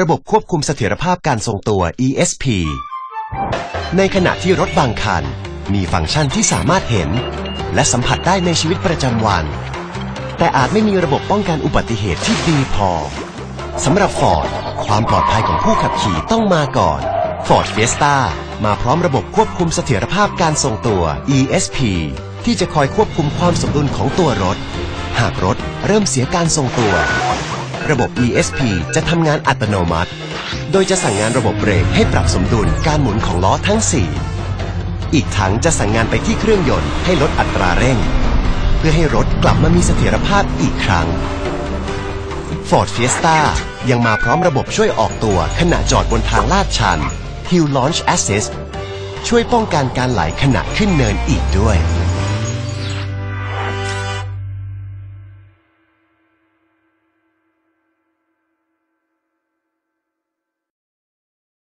ระบบควบคุมเสถียรภาพการทรงตัว ESP ในขณะที่รถบางคัน มีฟังก์ชันที่สามารถเห็น และสัมผัสได้ในชีวิตประจำวัน แต่อาจไม่มีระบบป้องกันอุบัติเหตุที่ดีพอสำหรับ Ford ความปลอดภัยของผู้ขับขี่ต้องมาก่อน Ford Fiesta มาพร้อมระบบควบคุมเสถียรภาพการทรงตัว ESP ที่จะคอยควบคุมความสมดุลของตัวรถ หากรถเริ่มเสียการทรงตัว ระบบ ESP จะทำงานอัตโนมัติ โดยจะสั่งงานระบบเบรกให้ปรับสมดุลการหมุนของล้อทั้ง 4 อีกทั้งจะสั่งงานไปที่เครื่องยนต์ให้ลดอัตราเร่ง เพื่อให้รถกลับมามีเสถียรภาพอีกครั้ง Ford Fiesta ยังมาพร้อมระบบช่วยออกตัวขณะจอดบนทางลาดชัน Hill Launch Assist ช่วยป้องกันการไหลขณะขึ้นเนินอีกด้วย